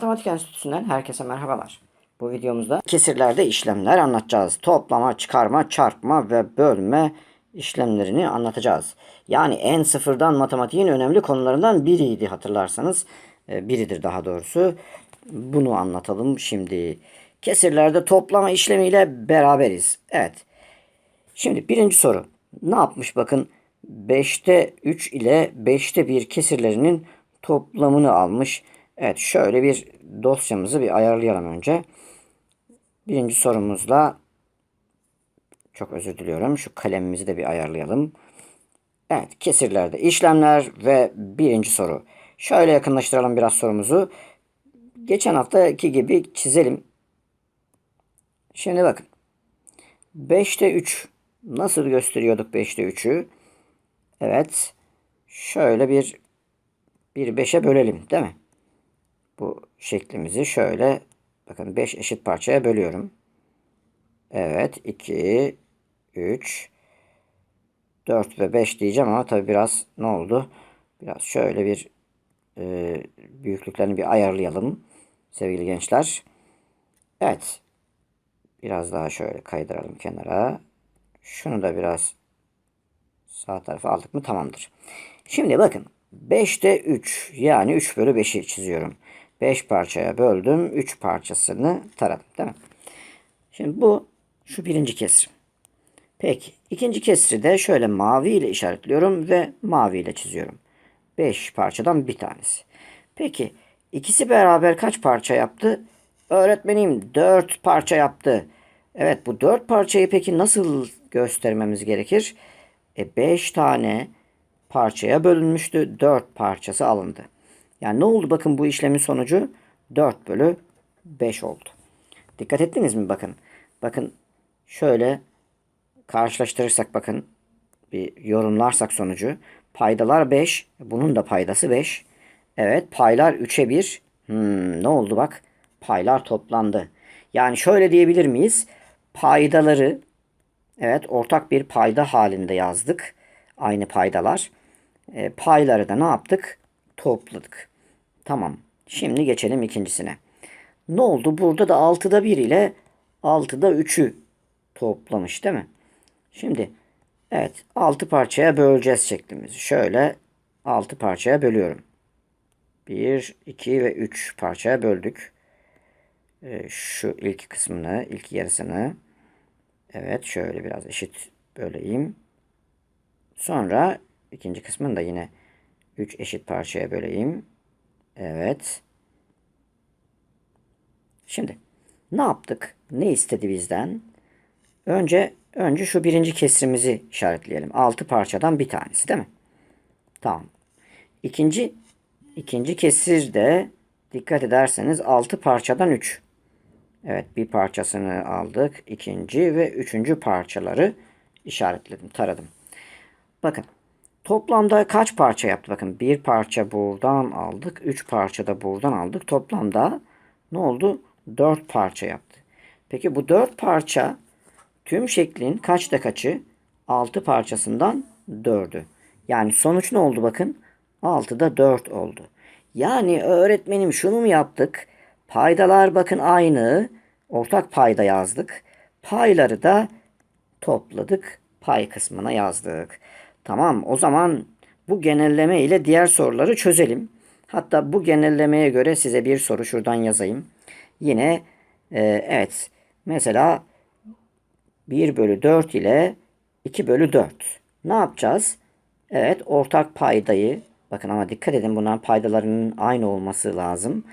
Matematik Enstitüsü'nden herkese merhabalar. Bu videomuzda kesirlerde işlemler anlatacağız. Toplama, çıkarma, çarpma ve bölme işlemlerini anlatacağız. Yani en sıfırdan matematiğin önemli konularından biriydi hatırlarsanız. Ee, Biridir daha doğrusu. Bunu anlatalım şimdi. Kesirlerde toplama işlemiyle beraberiz. Evet. Şimdi birinci soru. Ne yapmış bakın. 5'te 3 ile 5'te 1 kesirlerinin toplamını almış. Evet şöyle bir dosyamızı bir ayarlayalım önce. Birinci sorumuzla çok özür diliyorum. Şu kalemimizi de bir ayarlayalım. Evet kesirlerde işlemler ve birinci soru. Şöyle yakınlaştıralım biraz sorumuzu. Geçen haftaki gibi çizelim. Şimdi bakın. 5'te 3 nasıl gösteriyorduk 5'te 3'ü? Evet. Şöyle bir bir 5'e bölelim değil mi? Bu şeklimizi şöyle bakın 5 eşit parçaya bölüyorum. Evet 2 3 4 ve 5 diyeceğim ama tabi biraz ne oldu? Biraz şöyle bir e, büyüklüklerini bir ayarlayalım sevgili gençler. Evet. Biraz daha şöyle kaydıralım kenara. Şunu da biraz sağ tarafa aldık mı tamamdır. Şimdi bakın 5'te 3 yani 3 bölü 5'i çiziyorum. 5 parçaya böldüm. 3 parçasını taradım değil mi? Şimdi bu şu birinci kesrim. Peki ikinci kesri de şöyle mavi ile işaretliyorum ve mavi ile çiziyorum. 5 parçadan bir tanesi. Peki ikisi beraber kaç parça yaptı? Öğretmenim 4 parça yaptı. Evet bu 4 parçayı peki nasıl göstermemiz gerekir? E 5 tane parçaya bölünmüştü. 4 parçası alındı. Yani ne oldu bakın bu işlemin sonucu 4 bölü 5 oldu. Dikkat ettiniz mi bakın. Bakın şöyle karşılaştırırsak bakın bir yorumlarsak sonucu. Paydalar 5. Bunun da paydası 5. Evet paylar 3'e 1. Hmm, ne oldu bak. Paylar toplandı. Yani şöyle diyebilir miyiz? Paydaları evet ortak bir payda halinde yazdık. Aynı paydalar. E, payları da ne yaptık? Topladık. Tamam. Şimdi geçelim ikincisine. Ne oldu? Burada da 6'da 1 ile 6'da 3'ü toplamış değil mi? Şimdi evet 6 parçaya böleceğiz şeklimizi. Şöyle 6 parçaya bölüyorum. 1, 2 ve 3 parçaya böldük. Ee, şu ilk kısmını, ilk yarısını evet şöyle biraz eşit böleyim. Sonra ikinci kısmını da yine 3 eşit parçaya böleyim. Evet. Şimdi ne yaptık? Ne istedi bizden? Önce önce şu birinci kesrimizi işaretleyelim. 6 parçadan bir tanesi değil mi? Tamam. İkinci ikinci kesir de dikkat ederseniz 6 parçadan 3. Evet bir parçasını aldık. İkinci ve üçüncü parçaları işaretledim, taradım. Bakın toplamda kaç parça yaptı? Bakın bir parça buradan aldık. Üç parça da buradan aldık. Toplamda ne oldu? Dört parça yaptı. Peki bu dört parça tüm şeklin kaçta kaçı? Altı parçasından dördü. Yani sonuç ne oldu bakın? Altıda dört oldu. Yani öğretmenim şunu mu yaptık? Paydalar bakın aynı. Ortak payda yazdık. Payları da topladık. Pay kısmına yazdık. Tamam o zaman bu genelleme ile diğer soruları çözelim. Hatta bu genellemeye göre size bir soru şuradan yazayım. Yine e, evet mesela 1 bölü 4 ile 2 bölü 4. Ne yapacağız? Evet ortak paydayı bakın ama dikkat edin bunların paydalarının aynı olması lazım.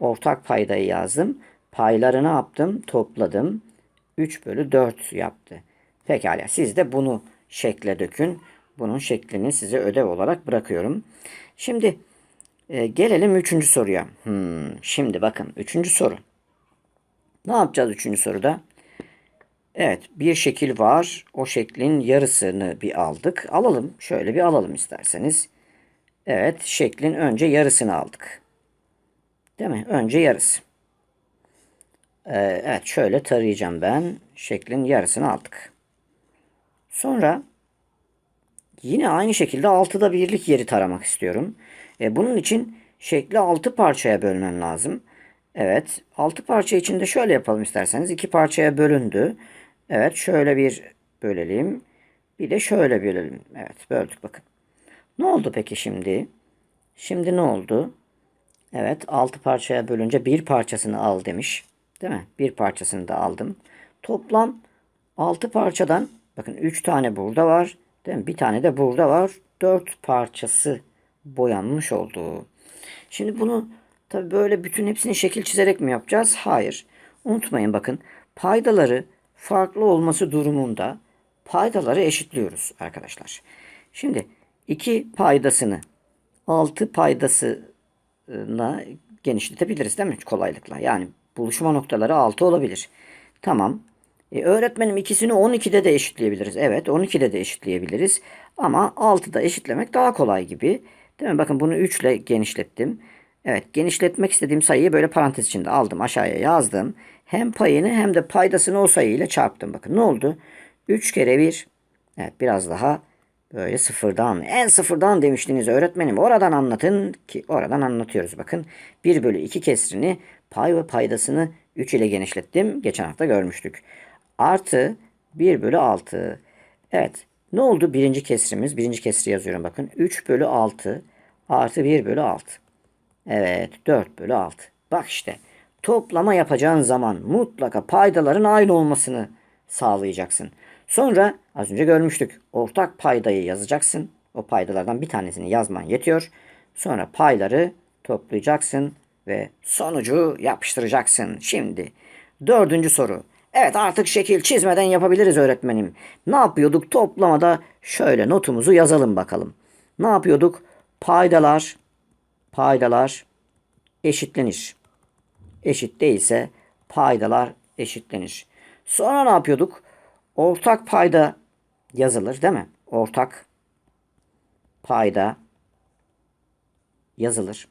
Ortak paydayı yazdım. Payları ne yaptım? Topladım. 3 bölü 4 yaptı. Pekala siz de bunu şekle dökün. Bunun şeklini size ödev olarak bırakıyorum. Şimdi e, gelelim üçüncü soruya. Hmm, şimdi bakın üçüncü soru. Ne yapacağız üçüncü soruda? Evet bir şekil var. O şeklin yarısını bir aldık. Alalım. Şöyle bir alalım isterseniz. Evet şeklin önce yarısını aldık. Değil mi? Önce yarısı. Ee, evet şöyle tarayacağım ben. Şeklin yarısını aldık. Sonra yine aynı şekilde altıda birlik yeri taramak istiyorum. E, bunun için şekli altı parçaya bölmem lazım. Evet. 6 parça içinde şöyle yapalım isterseniz. 2 parçaya bölündü. Evet. Şöyle bir bölelim. Bir de şöyle bölelim. Evet. Böldük bakın. Ne oldu peki şimdi? Şimdi ne oldu? Evet. 6 parçaya bölünce bir parçasını al demiş. Değil mi? Bir parçasını da aldım. Toplam 6 parçadan bakın 3 tane burada var. Değil mi? Bir tane de burada var. 4 parçası boyanmış oldu. Şimdi bunu tabi böyle bütün hepsini şekil çizerek mi yapacağız? Hayır. Unutmayın bakın paydaları farklı olması durumunda paydaları eşitliyoruz arkadaşlar. Şimdi 2 paydasını 6 paydasına genişletebiliriz değil mi? Kolaylıkla. Yani buluşma noktaları 6 olabilir. Tamam. E, öğretmenim ikisini 12'de de eşitleyebiliriz. Evet 12'de de eşitleyebiliriz. Ama 6'da eşitlemek daha kolay gibi. Değil mi? Bakın bunu 3 ile genişlettim. Evet genişletmek istediğim sayıyı böyle parantez içinde aldım. Aşağıya yazdım. Hem payını hem de paydasını o sayıyla çarptım. Bakın ne oldu? 3 kere 1. Evet biraz daha böyle sıfırdan. En sıfırdan demiştiniz öğretmenim. Oradan anlatın ki oradan anlatıyoruz. Bakın 1 bölü 2 kesrini pay ve paydasını 3 ile genişlettim. Geçen hafta görmüştük. Artı 1 bölü 6. Evet. Ne oldu birinci kesrimiz? Birinci kesri yazıyorum bakın. 3 bölü 6 artı 1 bölü 6. Evet 4 bölü 6. Bak işte toplama yapacağın zaman mutlaka paydaların aynı olmasını sağlayacaksın. Sonra az önce görmüştük. Ortak paydayı yazacaksın. O paydalardan bir tanesini yazman yetiyor. Sonra payları toplayacaksın ve sonucu yapıştıracaksın. Şimdi dördüncü soru. Evet artık şekil çizmeden yapabiliriz öğretmenim. Ne yapıyorduk? Toplamada şöyle notumuzu yazalım bakalım. Ne yapıyorduk? Paydalar paydalar eşitlenir. Eşit değilse paydalar eşitlenir. Sonra ne yapıyorduk? Ortak payda yazılır değil mi? Ortak payda yazılır.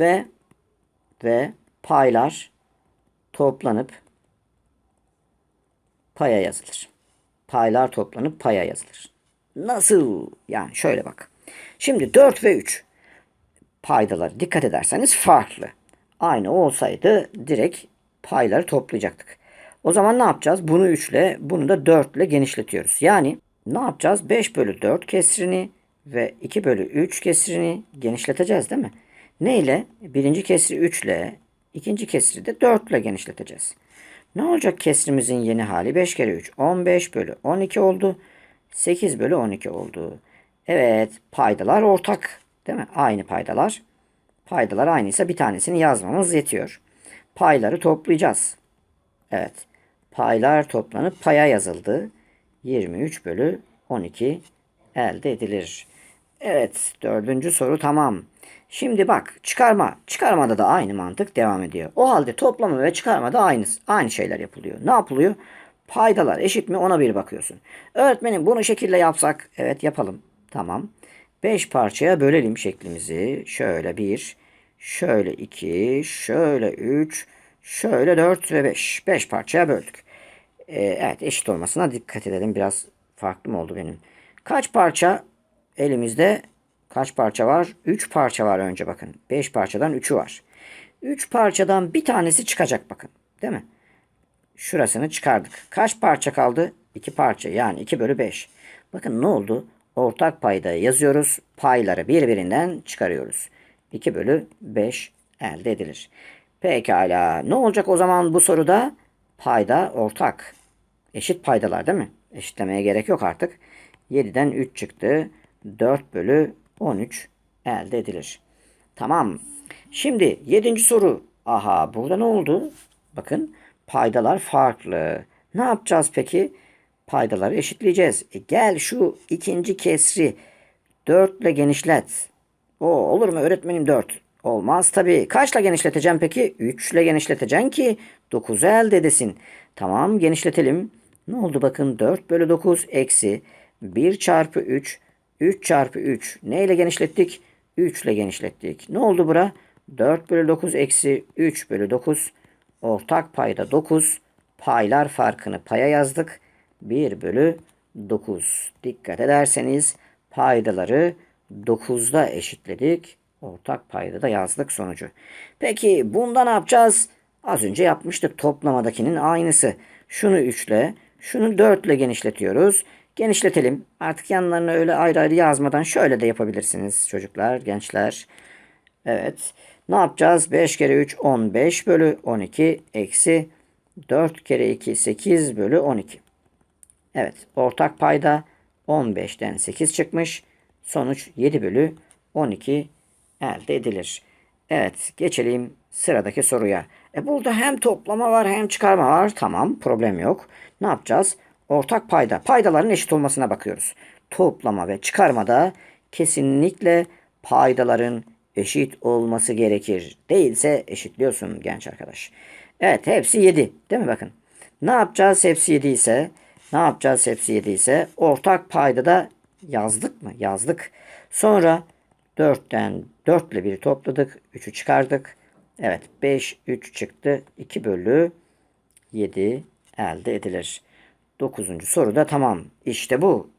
Ve ve paylar toplanıp paya yazılır. Paylar toplanıp paya yazılır. Nasıl? Yani şöyle bak. Şimdi 4 ve 3 paydaları dikkat ederseniz farklı. Aynı olsaydı direkt payları toplayacaktık. O zaman ne yapacağız? Bunu 3 ile bunu da 4 ile genişletiyoruz. Yani ne yapacağız? 5 bölü 4 kesrini ve 2 bölü 3 kesrini genişleteceğiz değil mi? Ne ile? Birinci kesri 3 ile ikinci kesri de 4 ile genişleteceğiz. Ne olacak kesrimizin yeni hali? 5 kere 3 15 bölü 12 oldu. 8 bölü 12 oldu. Evet paydalar ortak değil mi? Aynı paydalar. Paydalar aynıysa bir tanesini yazmamız yetiyor. Payları toplayacağız. Evet. Paylar toplanıp paya yazıldı. 23 bölü 12 elde edilir. Evet dördüncü soru tamam. Şimdi bak çıkarma. Çıkarmada da aynı mantık devam ediyor. O halde toplama ve çıkarmada aynı, aynı şeyler yapılıyor. Ne yapılıyor? Paydalar eşit mi ona bir bakıyorsun. Öğretmenim bunu şekilde yapsak. Evet yapalım. Tamam. 5 parçaya bölelim şeklimizi. Şöyle 1, şöyle 2, şöyle 3, şöyle 4 ve 5. 5 parçaya böldük. Ee, evet eşit olmasına dikkat edelim. Biraz farklı mı oldu benim? Kaç parça elimizde kaç parça var? 3 parça var önce bakın. 5 parçadan 3'ü var. 3 parçadan bir tanesi çıkacak bakın. Değil mi? Şurasını çıkardık. Kaç parça kaldı? 2 parça yani 2 bölü 5. Bakın ne oldu? Ortak payda yazıyoruz. Payları birbirinden çıkarıyoruz. 2 bölü 5 elde edilir. Pekala. Ne olacak o zaman bu soruda? Payda ortak. Eşit paydalar değil mi? Eşitlemeye gerek yok artık. 7'den 3 çıktı. 4 bölü 13 elde edilir. Tamam. Şimdi 7. soru. Aha burada ne oldu? Bakın paydalar farklı. Ne yapacağız peki? Paydaları eşitleyeceğiz. E gel şu ikinci kesri 4 ile genişlet. O olur mu öğretmenim 4? Olmaz tabii. Kaçla genişleteceğim peki? 3 ile genişleteceksin ki 9'u elde edesin. Tamam genişletelim. Ne oldu bakın 4 bölü 9 eksi 1 çarpı 3 3 çarpı 3 ne ile genişlettik? 3 ile genişlettik. Ne oldu bura? 4 bölü 9 eksi 3 bölü 9 ortak payda 9 paylar farkını paya yazdık. 1 bölü 9. Dikkat ederseniz paydaları 9'da eşitledik. Ortak payda da yazdık sonucu. Peki bunda ne yapacağız? Az önce yapmıştık toplamadakinin aynısı. Şunu 3 ile, şunu 4 ile genişletiyoruz. Genişletelim. Artık yanlarına öyle ayrı ayrı yazmadan şöyle de yapabilirsiniz çocuklar, gençler. Evet. Ne yapacağız? 5 kere 3 15 bölü 12 eksi 4 kere 2 8 bölü 12. Evet. Ortak payda 15'ten 8 çıkmış. Sonuç 7 bölü 12 elde edilir. Evet. Geçelim sıradaki soruya. E burada hem toplama var hem çıkarma var. Tamam. Problem yok. Ne yapacağız? Ortak payda. Paydaların eşit olmasına bakıyoruz. Toplama ve çıkarmada kesinlikle paydaların eşit olması gerekir. Değilse eşitliyorsun genç arkadaş. Evet hepsi 7 değil mi bakın. Ne yapacağız hepsi 7 ise ne yapacağız hepsi 7 ise ortak payda da yazdık mı? Yazdık. Sonra 4'ten 4 ile 1'i topladık. 3'ü çıkardık. Evet 5 3 çıktı. 2 bölü 7 elde edilir. 9. soruda tamam. İşte bu.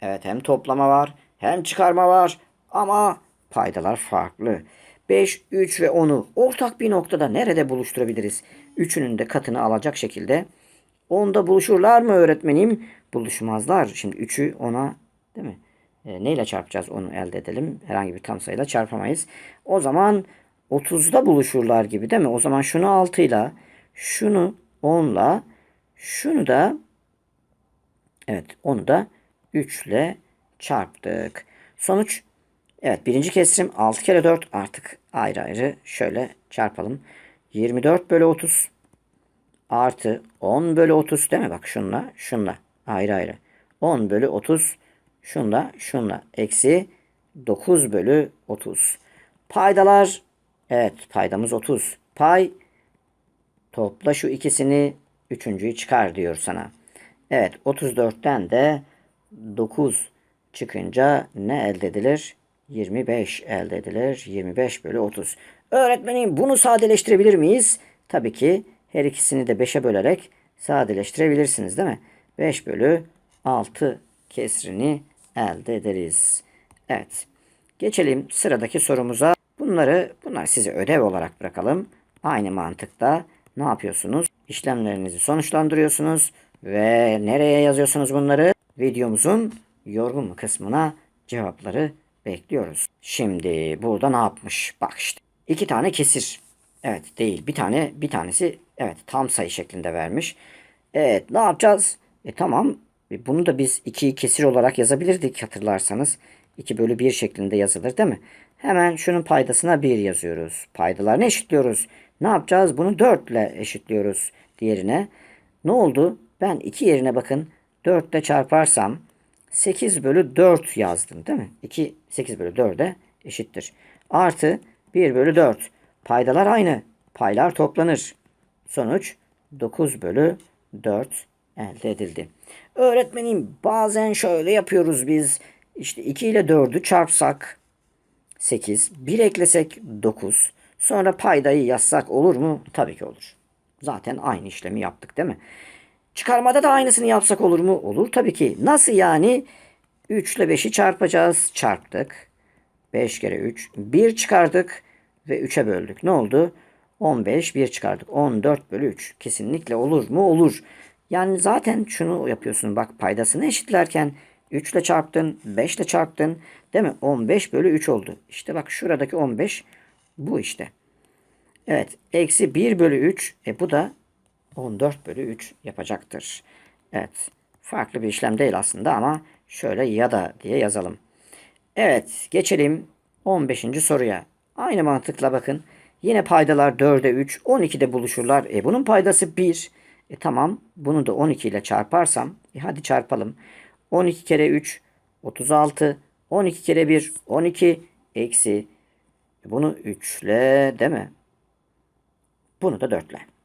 Evet hem toplama var hem çıkarma var ama paydalar farklı. 5, 3 ve 10'u ortak bir noktada nerede buluşturabiliriz? Üçünün de katını alacak şekilde. 10'da buluşurlar mı öğretmenim? Buluşmazlar. Şimdi 3'ü 10'a değil mi? E, neyle çarpacağız onu elde edelim. Herhangi bir tam sayıyla çarpamayız. O zaman 30'da buluşurlar gibi değil mi? O zaman şunu 6 ile şunu 10 ile şunu da Evet onu da 3 ile çarptık. Sonuç evet birinci kesrim 6 kere 4 artık ayrı ayrı şöyle çarpalım. 24 bölü 30 artı 10 bölü 30 değil mi? Bak şunla şunla ayrı ayrı. 10 bölü 30 şunla şunla eksi 9 bölü 30. Paydalar evet paydamız 30. Pay topla şu ikisini üçüncüyü çıkar diyor sana. Evet 34'ten de 9 çıkınca ne elde edilir? 25 elde edilir. 25 bölü 30. Öğretmenim bunu sadeleştirebilir miyiz? Tabii ki her ikisini de 5'e bölerek sadeleştirebilirsiniz değil mi? 5 bölü 6 kesrini elde ederiz. Evet. Geçelim sıradaki sorumuza. Bunları bunlar size ödev olarak bırakalım. Aynı mantıkta ne yapıyorsunuz? İşlemlerinizi sonuçlandırıyorsunuz ve nereye yazıyorsunuz bunları? Videomuzun yorum kısmına cevapları bekliyoruz. Şimdi burada ne yapmış? Bak işte. iki tane kesir. Evet değil. Bir tane bir tanesi evet tam sayı şeklinde vermiş. Evet ne yapacağız? E tamam. E, bunu da biz 2'yi kesir olarak yazabilirdik hatırlarsanız. 2 bölü 1 şeklinde yazılır değil mi? Hemen şunun paydasına 1 yazıyoruz. Paydalarını eşitliyoruz. Ne yapacağız? Bunu 4 ile eşitliyoruz diğerine. Ne oldu? Ben 2 yerine bakın 4 ile çarparsam 8 bölü 4 yazdım değil mi? 2 8 bölü 4'e eşittir. Artı 1 bölü 4. Paydalar aynı. Paylar toplanır. Sonuç 9 bölü 4 elde edildi. Öğretmenim bazen şöyle yapıyoruz biz. İşte 2 ile 4'ü çarpsak 8. 1 eklesek 9. Sonra paydayı yazsak olur mu? Tabii ki olur. Zaten aynı işlemi yaptık değil mi? Çıkarmada da aynısını yapsak olur mu? Olur tabii ki. Nasıl yani? 3 ile 5'i çarpacağız. Çarptık. 5 kere 3. 1 çıkardık ve 3'e böldük. Ne oldu? 15, 1 çıkardık. 14 bölü 3. Kesinlikle olur mu? Olur. Yani zaten şunu yapıyorsun. Bak paydasını eşitlerken 3 ile çarptın, 5 ile çarptın. Değil mi? 15 bölü 3 oldu. İşte bak şuradaki 15 bu işte. Evet. Eksi 1 bölü 3. E bu da 14 bölü 3 yapacaktır. Evet. Farklı bir işlem değil aslında ama şöyle ya da diye yazalım. Evet. Geçelim 15. soruya. Aynı mantıkla bakın. Yine paydalar 4'e 3, 12'de buluşurlar. E bunun paydası 1. E tamam. Bunu da 12 ile çarparsam. E hadi çarpalım. 12 kere 3, 36. 12 kere 1, 12. Eksi. E bunu 3 ile değil mi? Bunu da 4 ile.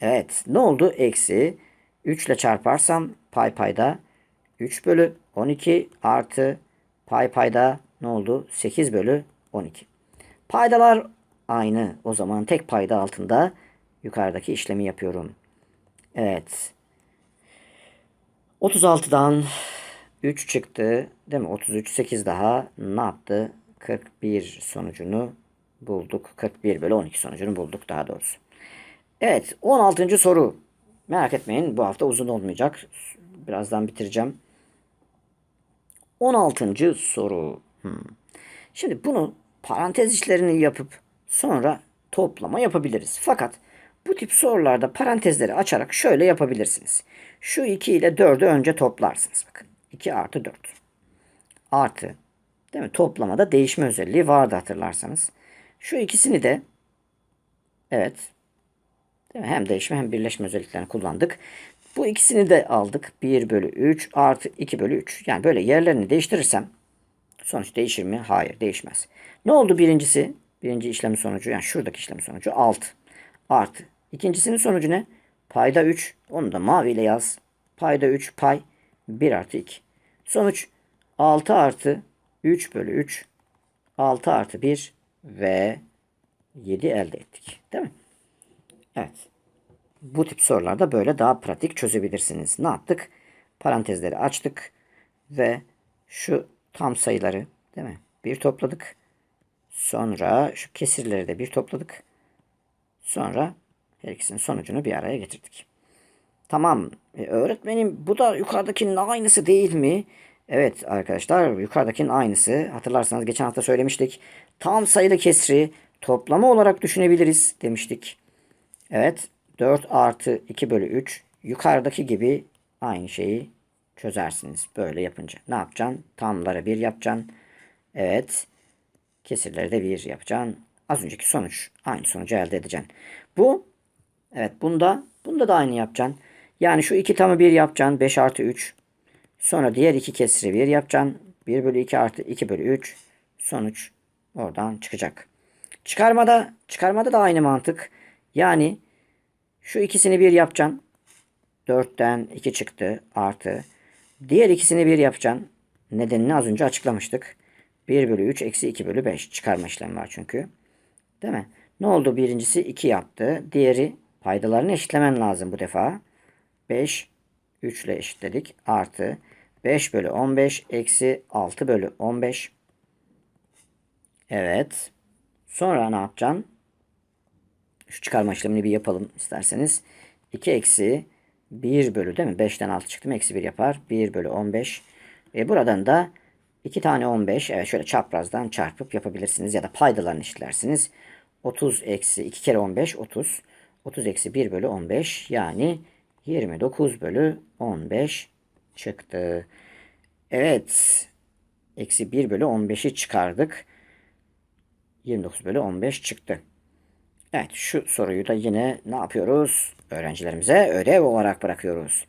Evet. Ne oldu? Eksi. 3 ile çarparsam pay payda 3 bölü 12 artı pay payda ne oldu? 8 bölü 12. Paydalar aynı. O zaman tek payda altında yukarıdaki işlemi yapıyorum. Evet. 36'dan 3 çıktı. Değil mi? 33 8 daha ne yaptı? 41 sonucunu bulduk. 41 bölü 12 sonucunu bulduk daha doğrusu. Evet 16. soru. Merak etmeyin bu hafta uzun olmayacak. Birazdan bitireceğim. 16. soru. Hmm. Şimdi bunu parantez işlerini yapıp sonra toplama yapabiliriz. Fakat bu tip sorularda parantezleri açarak şöyle yapabilirsiniz. Şu 2 ile 4'ü önce toplarsınız. Bakın 2 artı 4 artı değil mi? Toplamada değişme özelliği vardı hatırlarsanız. Şu ikisini de evet değil mi? hem değişme hem birleşme özelliklerini kullandık. Bu ikisini de aldık. 1 bölü 3 artı 2 bölü 3. Yani böyle yerlerini değiştirirsem sonuç değişir mi? Hayır değişmez. Ne oldu birincisi? Birinci işlemin sonucu yani şuradaki işlemin sonucu 6 artı. İkincisinin sonucu ne? Payda 3. Onu da maviyle yaz. Payda 3 pay 1 artı 2. Sonuç 6 artı 3 bölü 3 6 artı 1 ve 7 elde ettik. Değil mi? Evet. Bu tip sorularda böyle daha pratik çözebilirsiniz. Ne yaptık? Parantezleri açtık ve şu tam sayıları değil mi? Bir topladık. Sonra şu kesirleri de bir topladık. Sonra her ikisinin sonucunu bir araya getirdik. Tamam. E, öğretmenim bu da yukarıdakinin aynısı değil mi? Evet arkadaşlar yukarıdakinin aynısı. Hatırlarsanız geçen hafta söylemiştik. Tam sayılı kesri toplama olarak düşünebiliriz demiştik. Evet 4 artı 2 bölü 3 yukarıdaki gibi aynı şeyi çözersiniz. Böyle yapınca. Ne yapacaksın? Tamları 1 yapacaksın. Evet. Kesirleri de 1 yapacaksın. Az önceki sonuç. Aynı sonucu elde edeceksin. Bu evet bunda bunda da aynı yapacaksın. Yani şu iki tamı 1 yapacaksın. 5 artı 3. Sonra diğer iki kesiri 1 yapacaksın. 1 bölü 2 artı 2 bölü 3. Sonuç oradan çıkacak. Çıkarmada, çıkarmada da aynı mantık. Yani şu ikisini 1 yapacaksın. 4'ten 2 çıktı artı. Diğer ikisini 1 yapacaksın. Nedenini az önce açıklamıştık. 1 bölü 3 eksi 2 bölü 5 çıkarma işlemi var çünkü. Değil mi? Ne oldu? Birincisi 2 yaptı. Diğeri paydalarını eşitlemen lazım bu defa. 5 3 ile eşitledik. Artı 5 bölü 15 eksi 6 bölü 15. Evet. Sonra ne yapacaksın? Şu çıkarma işlemini bir yapalım isterseniz. 2 eksi 1 bölü değil mi? 5'ten 6 çıktı mı? Eksi 1 yapar. 1 bölü 15. E buradan da 2 tane 15. Evet şöyle çaprazdan çarpıp yapabilirsiniz. Ya da paydalarını eşitlersiniz. 30 eksi 2 kere 15 30. 30 eksi 1 bölü 15 yani 29 bölü 15 çıktı. Evet. Eksi 1 bölü 15'i çıkardık. 29 bölü 15 çıktı. Evet şu soruyu da yine ne yapıyoruz? Öğrencilerimize ödev olarak bırakıyoruz.